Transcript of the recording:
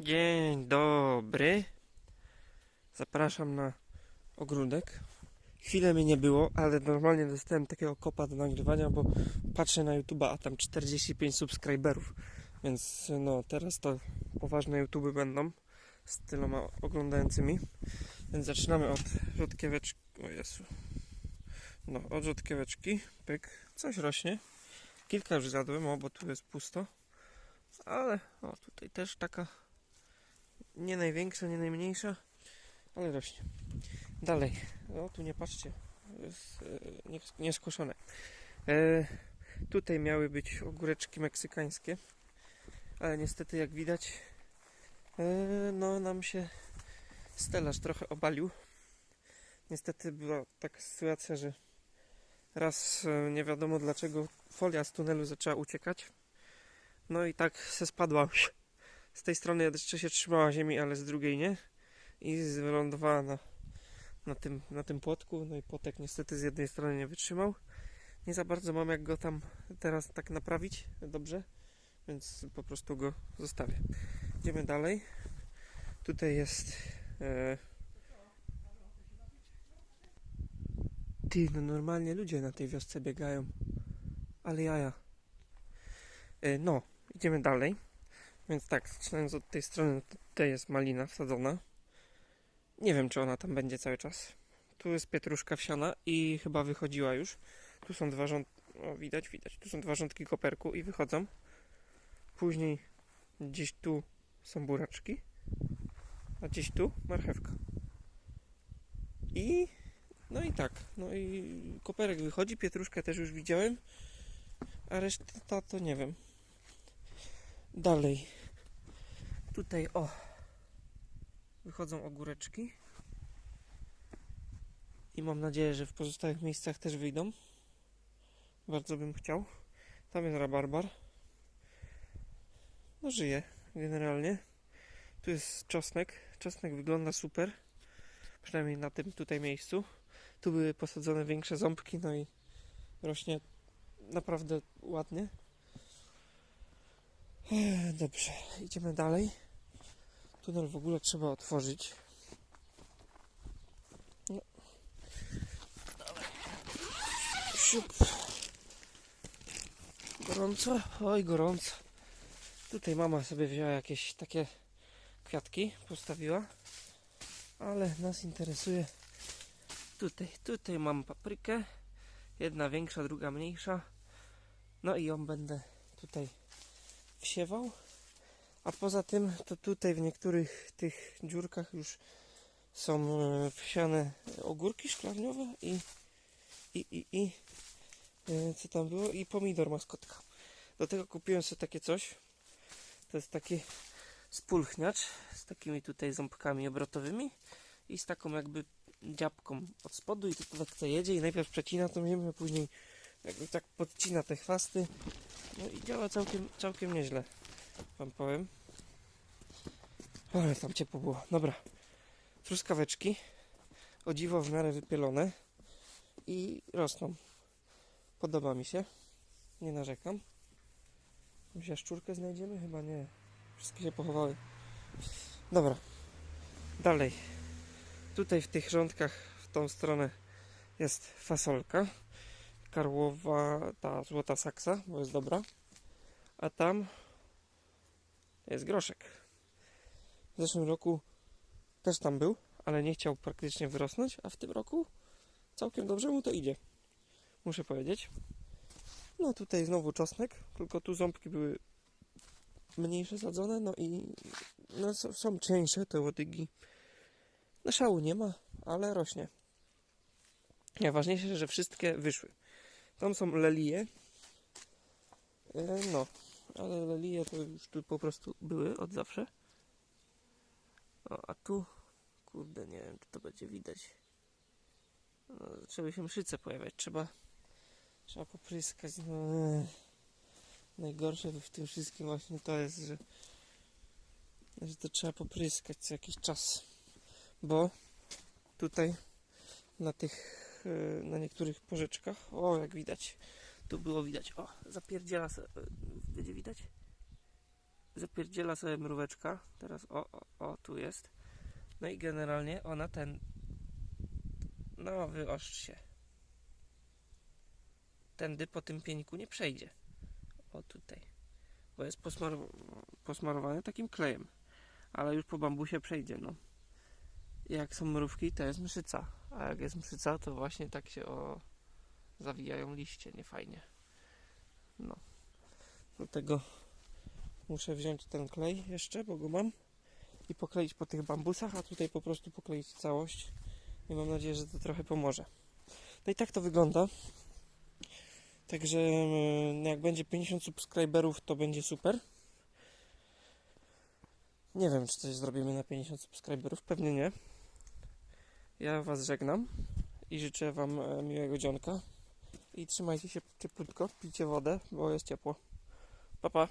Dzień dobry. Zapraszam na ogródek. Chwilę mnie nie było, ale normalnie dostałem takiego kopa do nagrywania, bo patrzę na YouTube'a, a tam 45 subskryberów. Więc no, teraz to poważne YouTuby będą z tyloma oglądającymi. Więc zaczynamy od rzodkieweczki. O Jezu. No, od rzodkieweczki. Pyk. Coś rośnie. Kilka już zjadłem, o, bo tu jest pusto. Ale, o, tutaj też taka nie największa, nie najmniejsza, ale rośnie. Dalej. O, tu nie patrzcie. Jest e, nie, nieskoszone. E, tutaj miały być ogóreczki meksykańskie, ale niestety, jak widać, e, no nam się stelaż trochę obalił. Niestety była taka sytuacja, że raz e, nie wiadomo dlaczego folia z tunelu zaczęła uciekać. No i tak se spadła z tej strony jeszcze się trzymała ziemi, ale z drugiej nie. I wylądowała na, na, tym, na tym płotku. No i płotek niestety z jednej strony nie wytrzymał. Nie za bardzo mam jak go tam teraz tak naprawić dobrze, więc po prostu go zostawię. Idziemy dalej. Tutaj jest. E... Ty, no normalnie ludzie na tej wiosce biegają. Ale jaja. E, no, idziemy dalej. Więc tak, zaczynając od tej strony, tutaj jest malina wsadzona. Nie wiem, czy ona tam będzie cały czas. Tu jest pietruszka wsiana i chyba wychodziła już. Tu są dwa rządki, o widać, widać. Tu są dwa rządki koperku i wychodzą. Później gdzieś tu są buraczki, a gdzieś tu marchewka. I no i tak, no i koperek wychodzi, pietruszkę też już widziałem, a reszta to nie wiem. Dalej. Tutaj o. Wychodzą ogóreczki. I mam nadzieję, że w pozostałych miejscach też wyjdą. Bardzo bym chciał. Tam jest rabarbar. No żyje generalnie. Tu jest czosnek. Czosnek wygląda super. Przynajmniej na tym tutaj miejscu. Tu były posadzone większe ząbki, no i rośnie naprawdę ładnie. Ech, Dobrze, idziemy dalej. Tunel w ogóle trzeba otworzyć. No. Siup. Gorąco? Oj, gorąco. Tutaj mama sobie wzięła jakieś takie kwiatki, postawiła. Ale nas interesuje tutaj. Tutaj mam paprykę. Jedna większa, druga mniejsza. No i ją będę tutaj wsiewał. A poza tym to tutaj w niektórych tych dziurkach już są e, wsiane ogórki szklarniowe i i, i, i e, co tam było? I pomidor maskotka. Do tego kupiłem sobie takie coś. To jest taki spulchniacz z takimi tutaj ząbkami obrotowymi i z taką jakby dziabką od spodu i to tak to jedzie i najpierw przecina to a później jakby tak podcina te chwasty no i działa całkiem, całkiem nieźle, wam powiem. Ale tam ciepło było. Dobra. Truskaweczki. O dziwo w miarę wypielone. I rosną. Podoba mi się. Nie narzekam. Jakąś jaszczurkę znajdziemy? Chyba nie. Wszystkie się pochowały. Dobra. Dalej. Tutaj w tych rządkach w tą stronę jest fasolka karłowa, ta złota saksa, bo jest dobra. A tam jest groszek. W zeszłym roku też tam był, ale nie chciał praktycznie wyrosnąć, a w tym roku całkiem dobrze mu to idzie. Muszę powiedzieć. No tutaj znowu czosnek, tylko tu ząbki były mniejsze sadzone, no i no, są, są cieńsze te łodygi. No szału nie ma, ale rośnie. Najważniejsze, że wszystkie wyszły. Tam są lelie. E, No, ale lelie to już tu po prostu były od zawsze. O, a tu, kurde, nie wiem, czy to będzie widać. No, zaczęły się mszyce pojawiać. Trzeba, trzeba popryskać. No, najgorsze w tym wszystkim właśnie to jest, że, że to trzeba popryskać co jakiś czas. Bo tutaj na tych e, na niektórych porzeczkach. O, jak widać. Tu było widać. O, zapierdziela se. e, Będzie widać? zapierdziela sobie mróweczka. Teraz o, o, o, tu jest. No i generalnie ona ten... No, wyostrz się. Tędy po tym pieńku nie przejdzie. O, tutaj. Bo jest posmar posmarowany takim klejem. Ale już po bambusie przejdzie, no. Jak są mrówki, to jest mszyca. A jak jest mszyca, to właśnie tak się o... zawijają liście, nie fajnie. No. Dlatego muszę wziąć ten klej jeszcze, bo go mam i pokleić po tych bambusach, a tutaj po prostu pokleić całość i mam nadzieję, że to trochę pomoże. No i tak to wygląda. Także mm, jak będzie 50 subskryberów, to będzie super. Nie wiem, czy coś zrobimy na 50 subskryberów, pewnie nie. Ja Was żegnam i życzę Wam e, miłego dzionka. I trzymajcie się cieplutko, pijcie wodę, bo jest ciepło. Pa, pa.